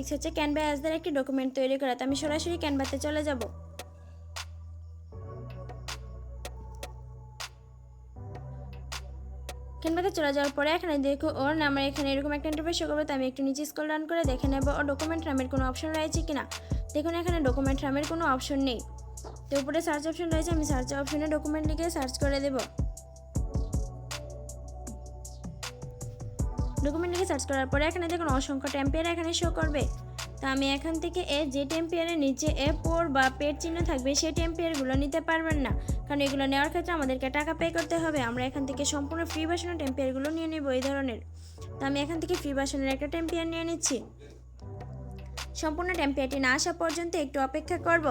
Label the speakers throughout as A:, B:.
A: Topics হচ্ছে Canva as দ্বারা একটি ডকুমেন্ট তৈরি করা, তো আমি সরাসরি ক্যানভাতে চলে যাব। ক্যানভাতে চলে যাওয়ার পরে এখানে দেখো, ওর আমার এখানে এরকম একটা ইন্টারফেস শো করবে, তো আমি একটু নিচে স্ক্রল ডাউন করে দেখে নেব ও ডকুমেন্ট নামের কোনো অপশন রয়েছে কিনা। দেখুন, এখানে ডকুমেন্ট নামের কোনো অপশন নেই। তো উপরে সার্চ অপশন রয়েছে, আমি সার্চ অপশনে ডকুমেন্ট লিখে সার্চ করে দেবো। ডকুমেন্ট লিখে সার্চ করার পরে এখানে দেখুন অসংখ্য টেম্পিয়ার এখানে শো করবে। তো আমি এখান থেকে এ যে টেম্পিয়ারের নিচে এ পোর বা পেট চিহ্ন থাকবে, সেই টেম্পিয়ারগুলো নিতে পারবেন না। কারণ এগুলো নেওয়ার ক্ষেত্রে আমাদেরকে টাকা পে করতে হবে। আমরা এখান থেকে সম্পূর্ণ ফ্রি ভার্সনের টেম্পিয়ারগুলো নিয়ে নেব এই ধরনের। তো আমি এখান থেকে ফ্রি ভার্সনের একটা টেম্পিয়ার নিয়ে নিচ্ছি। সম্পূর্ণ টেম্পিয়ারটি না আসা পর্যন্ত একটু অপেক্ষা করব।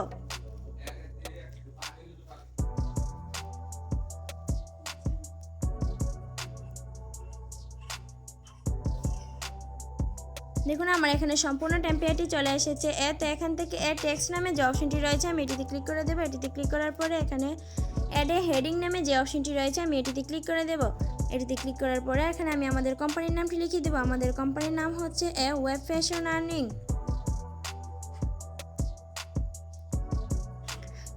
A: দেখুন, আমার এখানে সম্পূর্ণ টেম্পিয়ারটি চলে এসেছে। এ তো এখান থেকে এ টেক্সট নামে যে অপশনটি রয়েছে, আমি এটিতে ক্লিক করে দেবো। এটিতে ক্লিক করার পরে এখানে অ্যাডে হেডিং নামে যে অপশনটি রয়েছে, আমি এটিতে ক্লিক করে দেবো। এটিতে ক্লিক করার পরে এখানে আমি আমাদের কোম্পানির নামটি লিখিয়ে দেবো। আমাদের কোম্পানির নাম হচ্ছে এ ওয়েব ফ্যাশন আর্নিং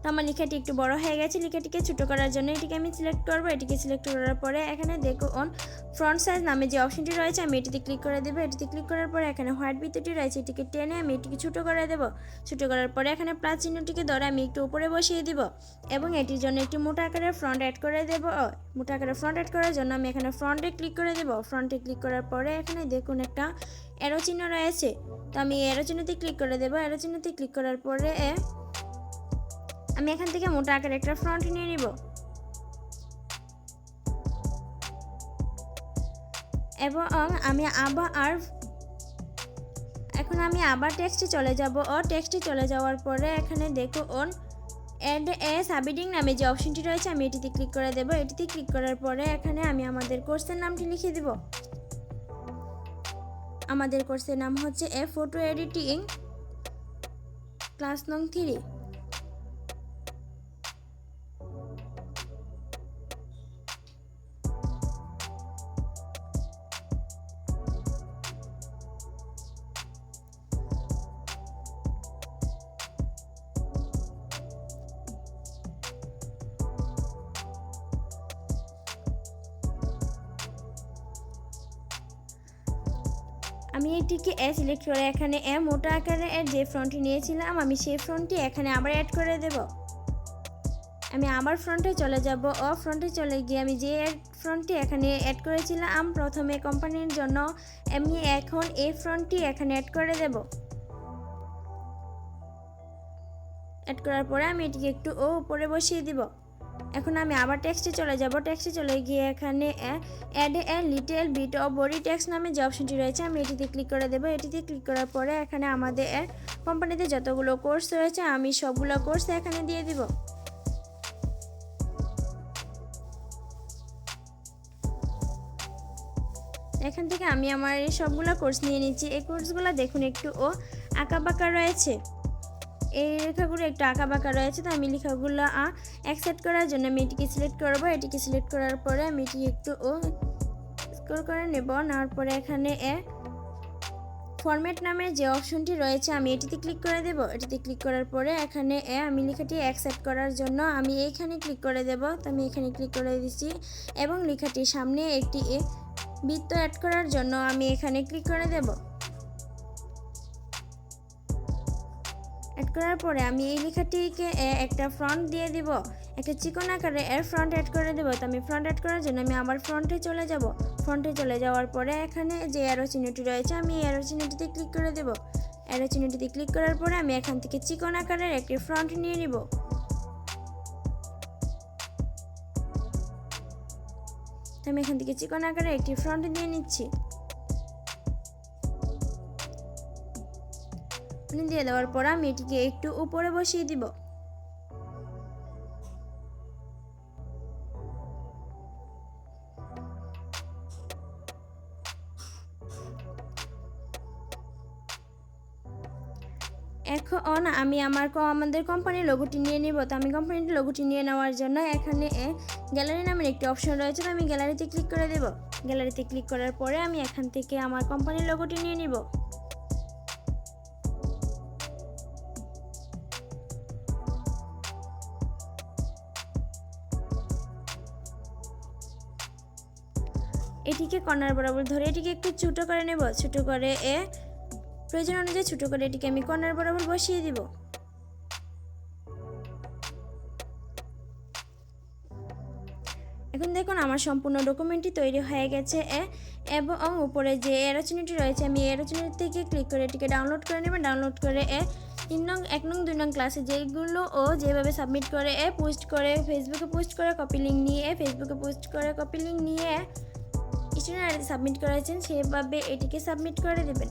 A: তো আমার লেখাটি একটু বড় হয়ে গেছে। লেখাটিকে ছোটো করার জন্য এটিকে আমি সিলেক্ট করব। এটিকে সিলেক্ট করার পরে এখানে দেখো অন ফ্রন্ট সাইজ নামে যে অপশনটি রয়েছে, আমি এটিতে ক্লিক করে দেবো। এটিতে ক্লিক করার পরে এখানে হোয়াইট বৃত্তটি রয়েছে, এটিকে টেনে আমি এটিকে ছোটো করে দেবো। ছোটো করার পরে এখানে প্লাস চিহ্নটিকে ধরে আমি একটু উপরে বসিয়ে দিব এবং এটির জন্য একটি মোটা আকারের ফ্রন্ট অ্যাড করে দেবো। মোটা আকারের ফ্রন্ট অ্যাড করার জন্য আমি এখানে ফ্রন্টে ক্লিক করে দেবো। ফ্রন্টে ক্লিক করার পরে এখানে দেখুন একটা এরো চিহ্ন রয়েছে। তো আমি এরো চিহ্নতে ক্লিক করে দেবো। এরো চিহ্নতে ক্লিক করার পরে আমি এখান থেকে মোটা আকারের একটা ফ্রন্ট নিয়ে নিব। এবং আমি আবার আর এখন আমি আবার টেক্সটে চলে যাব। ও টেক্সটে চলে যাওয়ার পরে এখানে দেখো অন অ্যাড এ সাবিডিং নামে যে অপশনটি রয়েছে, আমি এটিতে ক্লিক করে দেব। এটিতে ক্লিক করার পরে এখানে আমি আমাদের কোর্সের নামটি লিখে দেব। আমাদের কোর্সের নাম হচ্ছে এ ফটো এডিটিং ক্লাস নং থ্রি আমি এটিকে এ সিলেক্ট করে এখানে এ মোটা আকারে এর যে ফ্রন্টটি নিয়েছিলাম, আমি সেই ফ্রন্টটি এখানে আবার অ্যাড করে দেব। আমি আবার ফ্রন্টে চলে যাব। ও ফ্রন্টে চলে গিয়ে আমি যে ফ্রন্টটি এখানে অ্যাড করেছিলাম, প্রথমে কোম্পানির জন্য আমি এখন এই ফ্রন্টটি এখানে অ্যাড করে দেব। অ্যাড করার পরে আমি এটিকে একটু ও উপরে বসিয়ে দিব। এখন আমি আবার টেক্সটে চলে যাব। টেক্সটে চলে গিয়ে এখানে add a little bit of body text নামে যে অপশনটি রয়েছে, আমি এটিতে ক্লিক করে দেবো। এটিতে ক্লিক করার পরে এখানে আমাদের কোম্পানিতে যতগুলো কোর্স রয়েছে, আমি সবগুলো কোর্স এখানে দিয়ে দিব। এখান থেকে আমি আমার সবগুলো কোর্স নিয়ে নিচ্ছি। এই কোর্সগুলো দেখুন একটু ও আঁকা বাঁকা রয়েছে। এই লেখাগুলো একটু আঁকা বাঁকা রয়েছে, তো আমি লেখাগুলো অ্যাকসেপ্ট করার জন্য আমি এটিকে সিলেক্ট করব। এটিকে সিলেক্ট করার পরে আমি এটি একটু, ও স্কোর করে নেব। নেওয়ার পরে এখানে এ, ফরম্যাট নামে যে অপশনটি রয়েছে, আমি এটিতে ক্লিক করে দেব। এটিতে ক্লিক করার পরে এখানে আমি লেখাটি অ্যাকসেপ্ট করার জন্য আমি এইখানে ক্লিক করে দেব। তো আমি এখানে ক্লিক করে দিচ্ছি এবং লেখাটির সামনে একটি বৃত্ত অ্যাড করার জন্য আমি এখানে ক্লিক করে দেবো। অ্যাড করার পরে আমি এই লেখাটিকে একটা ফ্রন্ট দিয়ে দিব। একটা চিকন আকারে এর ফ্রন্ট অ্যাড করে দেবো। তো আমি ফ্রন্ট অ্যাড করার জন্য আমি আবার ফ্রন্টে চলে যাব। ফ্রন্টে চলে যাওয়ার পরে এখানে যে অ্যারো চিহ্নটি রয়েছে, আমি এই অ্যারো চিহ্নটিতে ক্লিক করে দেব। অ্যারো চিহ্নটিতে ক্লিক করার পরে আমি এখান থেকে চিকন আকারের একটি ফ্রন্ট নিয়ে নিব। আমি এখান থেকে চিকন আকারে একটি ফ্রন্ট দিয়ে নিচ্ছি। মানে দিয়ে দেওয়ার পর আমি এটিকে একটু উপরে বসিয়ে দিব। এখন আমি আমার আমাদের কোম্পানির লোগোটি নিয়ে নিব। তো আমি কোম্পানির লোগোটি নিয়ে নেওয়ার জন্য এখানে গ্যালারি নামের একটি অপশন রয়েছে। তো আমি গ্যালারিতে ক্লিক করে দেব। গ্যালারিতে ক্লিক করার পরে আমি এখান থেকে আমার কোম্পানির লোগোটি নিয়ে নিব। এটিকে কর্নার বরাবর ধরে এটিকে একটু ছোটো করে নেব। ছোটো করে এ প্রয়োজন অনুযায়ী ছোটো করে এটিকে আমি কর্নার বরাবর বসিয়ে দিব। এখন দেখুন আমার সম্পূর্ণ ডকুমেন্টটি তৈরি হয়ে গেছে এ এবং উপরে যে এরোচিনিটি রয়েছে, আমি এরোচিনিটি থেকে ক্লিক করে এটিকে ডাউনলোড করে নেবেন ডাউনলোড করে এ তিন নং, এক নং, দুই নং ক্লাসে যেগুলো ও যেভাবে সাবমিট করে এ পোস্ট করে, ফেসবুকে পোস্ট করে কপি লিঙ্ক নিয়ে, ফেসবুকে পোস্ট করে কপি লিঙ্ক নিয়ে স্টুডেন্ট সাবমিট করেছেন সেভাবে এটিকে সাবমিট করে দেবেন।